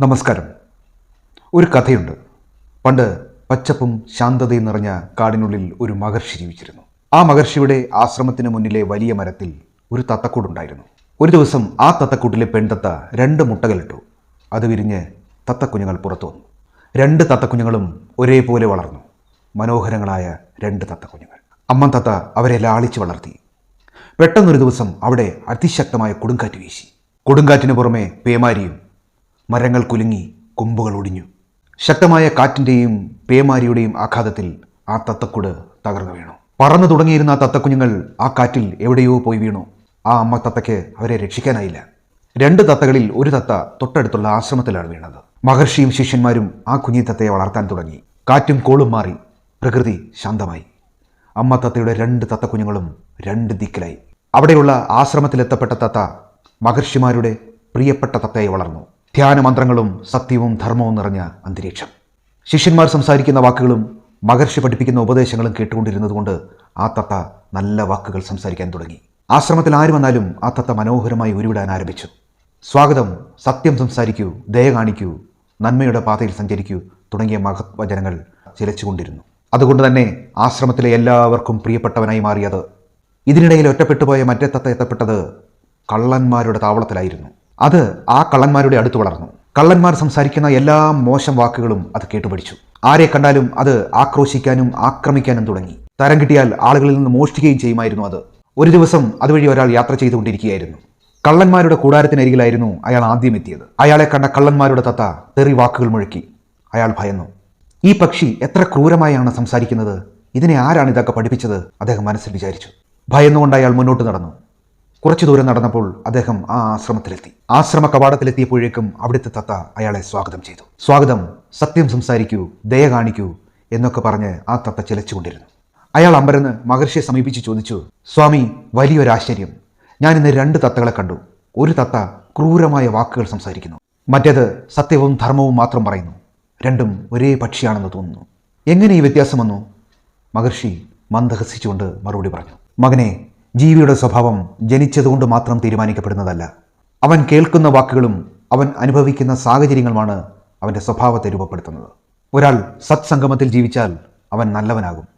നമസ്കാരം. ഒരു കഥയുണ്ട്. പണ്ട് പച്ചപ്പും ശാന്തതയും നിറഞ്ഞ കാടിനുള്ളിൽ ഒരു മഹർഷി ജീവിച്ചിരുന്നു. ആ മഹർഷിയുടെ ആശ്രമത്തിന് മുന്നിലെ വലിയ മരത്തിൽ ഒരു തത്തക്കൂടുണ്ടായിരുന്നു. ഒരു ദിവസം ആ തത്തക്കൂട്ടിലെ പെൺതത്ത രണ്ട് മുട്ടകളിട്ടു അത് വിരിഞ്ഞ് തത്തക്കുഞ്ഞുങ്ങൾ പുറത്തു വന്നു. രണ്ട് തത്തക്കുഞ്ഞുങ്ങളും ഒരേപോലെ വളർന്നു. മനോഹരങ്ങളായ രണ്ട് തത്തക്കുഞ്ഞുങ്ങൾ. അമ്മ തത്ത അവരെ ലാളിച്ച് വളർത്തി. പെട്ടെന്നൊരു ദിവസം അവിടെ അതിശക്തമായ കൊടുങ്കാറ്റ് വീശി. കൊടുങ്കാറ്റിന് പുറമെ പേമാരിയും മരങ്ങൾ കുലുങ്ങി കൊമ്പുകൾ ഒടിഞ്ഞു. ശക്തമായ കാറ്റിന്റെയും പേമാരിയുടെയും ആഘാതത്തിൽ ആ തത്തക്കുട് തകർന്നു വീണു. പറന്നു തുടങ്ങിയിരുന്ന ആ തത്തക്കുഞ്ഞുങ്ങൾ ആ കാറ്റിൽ എവിടെയോ പോയി വീണു. ആ അമ്മ തത്തയ്ക്ക് അവരെ രക്ഷിക്കാനായില്ല. രണ്ട് തത്തകളിൽ ഒരു തത്ത തൊട്ടടുത്തുള്ള ആശ്രമത്തിലാണ് വീണത്. മഹർഷിയും ശിഷ്യന്മാരും ആ കുഞ്ഞി തത്തയെ വളർത്താൻ തുടങ്ങി. കാറ്റും കോളും മാറി പ്രകൃതി ശാന്തമായി. അമ്മ തത്തയുടെ രണ്ട് തത്തക്കുഞ്ഞുങ്ങളും രണ്ട് ദിക്കിലായി. അവിടെയുള്ള ആശ്രമത്തിലെത്തപ്പെട്ട തത്ത മഹർഷിമാരുടെ പ്രിയപ്പെട്ട തത്തയെ വളർന്നു. ധ്യാനമന്ത്രങ്ങളും സത്യവും ധർമ്മവും നിറഞ്ഞ അന്തരീക്ഷം. ശിഷ്യന്മാർ സംസാരിക്കുന്ന വാക്കുകളും മഹർഷി പഠിപ്പിക്കുന്ന ഉപദേശങ്ങളും കേട്ടുകൊണ്ടിരുന്നതുകൊണ്ട് ആ തത്ത നല്ല വാക്കുകൾ സംസാരിക്കാൻ തുടങ്ങി. ആശ്രമത്തിൽ ആര് വന്നാലും ആ തത്ത മനോഹരമായി ഉരുവിടാൻ ആരംഭിച്ചു. സ്വാഗതം സത്യം സംസാരിക്കൂ ദയ കാണിക്കൂ നന്മയുടെ പാതയിൽ സഞ്ചരിക്കൂ തുടങ്ങിയ മഹത്വചനങ്ങൾ ചിലച്ചുകൊണ്ടിരുന്നു. അതുകൊണ്ട് തന്നെ ആശ്രമത്തിലെ എല്ലാവർക്കും പ്രിയപ്പെട്ടവനായി മാറിയത്. ഇതിനിടയിൽ ഒറ്റപ്പെട്ടുപോയ മറ്റേ തത്ത എത്തപ്പെട്ടത് കള്ളന്മാരുടെ താവളത്തിലായിരുന്നു. അത് ആ കള്ളന്മാരുടെ അടുത്ത് വളർന്നു. കള്ളന്മാർ സംസാരിക്കുന്ന എല്ലാ മോശം വാക്കുകളും അത് കേട്ടുപഠിച്ചു ആരെ കണ്ടാലും അത് ആക്രോശിക്കാനും ആക്രമിക്കാനും തുടങ്ങി. തരം കിട്ടിയാൽ ആളുകളിൽ നിന്ന് മോഷ്ടിക്കുകയും ചെയ്യുമായിരുന്നു അത്. ഒരു ദിവസം അതുവഴി ഒരാൾ യാത്ര ചെയ്തുകൊണ്ടിരിക്കുകയായിരുന്നു. കള്ളന്മാരുടെ കൂടാരത്തിനരികിലായിരുന്നു അയാൾ ആദ്യം എത്തിയത്. അയാളെ കണ്ട കള്ളന്മാരുടെ തത്ത തെറി വാക്കുകൾ മുഴക്കി. അയാൾ ഭയന്നു. ഈ പക്ഷി എത്ര ക്രൂരമായാണ് സംസാരിക്കുന്നത്? ഇതിനെ ആരാണ് ഇതൊക്കെ പഠിപ്പിച്ചത്? അദ്ദേഹം മനസ്സിൽ വിചാരിച്ചു. ഭയന്നുകൊണ്ട് അയാൾ മുന്നോട്ട് നടന്നു. കുറച്ചു ദൂരം നടന്നപ്പോൾ അദ്ദേഹം ആ ആശ്രമത്തിലെത്തി. ആശ്രമ കവാടത്തിലെത്തിയപ്പോഴേക്കും അവിടുത്തെ തത്ത അയാളെ സ്വാഗതം ചെയ്തു. സ്വാഗതം. സത്യം സംസാരിക്കൂ. ദയ കാണിക്കൂ. എന്നൊക്കെ പറഞ്ഞ് ആ തത്ത ചിലച്ചുകൊണ്ടിരുന്നു. അയാൾ അമ്പരന്ന് മഹർഷിയെ സമീപിച്ച് ചോദിച്ചു സ്വാമി വലിയൊരാശ്ചര്യം. ഞാൻ ഇന്ന് രണ്ട് തത്തകളെ കണ്ടു. ഒരു തത്ത ക്രൂരമായ വാക്കുകൾ സംസാരിക്കുന്നു. മറ്റേത് സത്യവും ധർമ്മവും മാത്രം പറയുന്നു. രണ്ടും ഒരേ പക്ഷിയാണെന്ന് തോന്നുന്നു. എങ്ങനെ ഈ വ്യത്യാസം വന്നു? മഹർഷി മന്ദഹസിച്ചുകൊണ്ട് മറുപടി പറഞ്ഞു. മകനെ ജീവിയുടെ സ്വഭാവം ജനിച്ചതുകൊണ്ട് മാത്രം തീരുമാനിക്കപ്പെടുന്നതല്ല. അവൻ കേൾക്കുന്ന വാക്കുകളും അവൻ അനുഭവിക്കുന്ന സാഹചര്യങ്ങളുമാണ് അവന്റെ സ്വഭാവത്തെ രൂപപ്പെടുത്തുന്നത്. ഒരാൾ സത്സംഗമത്തിൽ ജീവിച്ചാൽ അവൻ നല്ലവനാകും.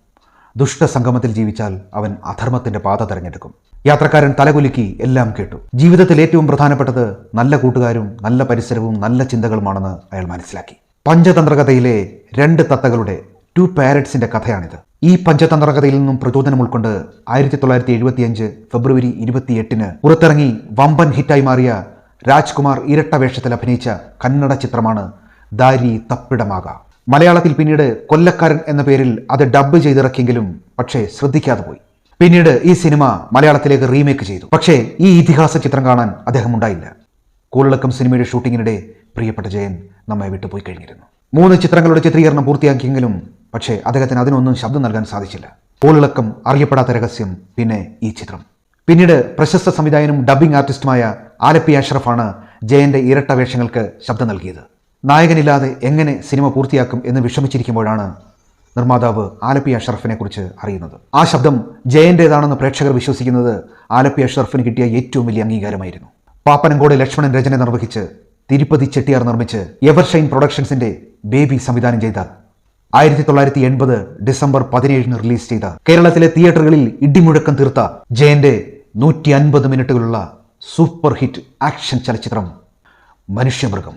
ദുഷ്ടസംഗമത്തിൽ ജീവിച്ചാൽ അവൻ അധർമ്മത്തിന്റെ പാത തിരഞ്ഞെടുക്കും. യാത്രക്കാരൻ തലകുലുക്കി എല്ലാം കേട്ടു. ജീവിതത്തിൽ ഏറ്റവും പ്രധാനപ്പെട്ടത് നല്ല കൂട്ടുകാരും നല്ല പരിസരവും നല്ല ചിന്തകളുമാണെന്ന് അയാൾ മനസ്സിലാക്കി. പഞ്ചതന്ത്രകഥയിലെ രണ്ട് തത്തകളുടെ ടു പാരറ്റ്സിന്റെ കഥയാണിത്. ഈ പഞ്ചതന്ത്ര കഥയിൽ നിന്നും പ്രചോദനം ഉൾക്കൊണ്ട് ആയിരത്തി തൊള്ളായിരത്തി എഴുപത്തിയഞ്ച് ഫെബ്രുവരി ഇരുപത്തിയെട്ടിന് പുറത്തിറങ്ങി വമ്പൻ ഹിറ്റായി മാറിയ രാജ്കുമാർ ഇരട്ട വേഷത്തിൽ അഭിനയിച്ച കന്നഡ ചിത്രമാണ് ദാരി തപ്പിടമാക. മലയാളത്തിൽ പിന്നീട് കൊല്ലക്കാരൻ എന്ന പേരിൽ അത് ഡബ്ബ് ചെയ്തിറക്കിയെങ്കിലും പക്ഷേ ശ്രദ്ധിക്കാതെ പോയി. പിന്നീട് ഈ സിനിമ മലയാളത്തിലേക്ക് റീമേക്ക് ചെയ്തു. പക്ഷേ ഈ ഇതിഹാസ ചിത്രം കാണാൻ അദ്ദേഹം ഉണ്ടായില്ല. കൂളിളക്കം സിനിമയുടെ ഷൂട്ടിങ്ങിനിടെ പ്രിയപ്പെട്ട ജയൻ നമ്മെ വിട്ടുപോയി കഴിഞ്ഞിരുന്നു. മൂന്ന് ചിത്രങ്ങളുടെ ചിത്രീകരണം പൂർത്തിയാക്കിയെങ്കിലും പക്ഷേ അദ്ദേഹത്തിന് അതിനൊന്നും ശബ്ദം നൽകാൻ സാധിച്ചില്ല. പോളിളക്കം അറിയപ്പെടാത്ത രഹസ്യം പിന്നെ ഈ ചിത്രം. പിന്നീട് പ്രശസ്ത സംവിധായകനും ഡബ്ബിംഗ് ആർട്ടിസ്റ്റുമായ ആലപ്പി അഷ്റഫാണ് ജയന്റെ ഇരട്ട വേഷങ്ങൾക്ക് ശബ്ദം നൽകിയത്. നായകനില്ലാതെ എങ്ങനെ സിനിമ പൂർത്തിയാക്കും എന്ന് വിഷമിച്ചിരിക്കുമ്പോഴാണ് നിർമ്മാതാവ് ആലപ്പി അഷറഫിനെ കുറിച്ച് അറിയുന്നത്. ആ ശബ്ദം ജയന്റേതാണെന്ന് പ്രേക്ഷകർ വിശ്വസിക്കുന്നത് ആലപ്പി അഷറഫിന് കിട്ടിയ ഏറ്റവും വലിയ അംഗീകാരമായിരുന്നു. പാപ്പനങ്കോട് ലക്ഷ്മണൻ രചന നിർവഹിച്ച് തിരുപ്പതി ചെട്ടിയാർ നിർമ്മിച്ച് എവർഷൈൻ പ്രൊഡക്ഷൻസിന്റെ ബേബി സംവിധാനം ചെയ്ത ആയിരത്തി തൊള്ളായിരത്തി എൺപത് ഡിസംബർ പതിനേഴിന് റിലീസ് ചെയ്ത കേരളത്തിലെ തിയേറ്ററുകളിൽ ഇടിമുഴക്കം തീർത്ത ജയന്റെ നൂറ്റി അൻപത് മിനിറ്റുകളുള്ള സൂപ്പർ ഹിറ്റ് ആക്ഷൻ ചലച്ചിത്രം മനുഷ്യമൃഗം.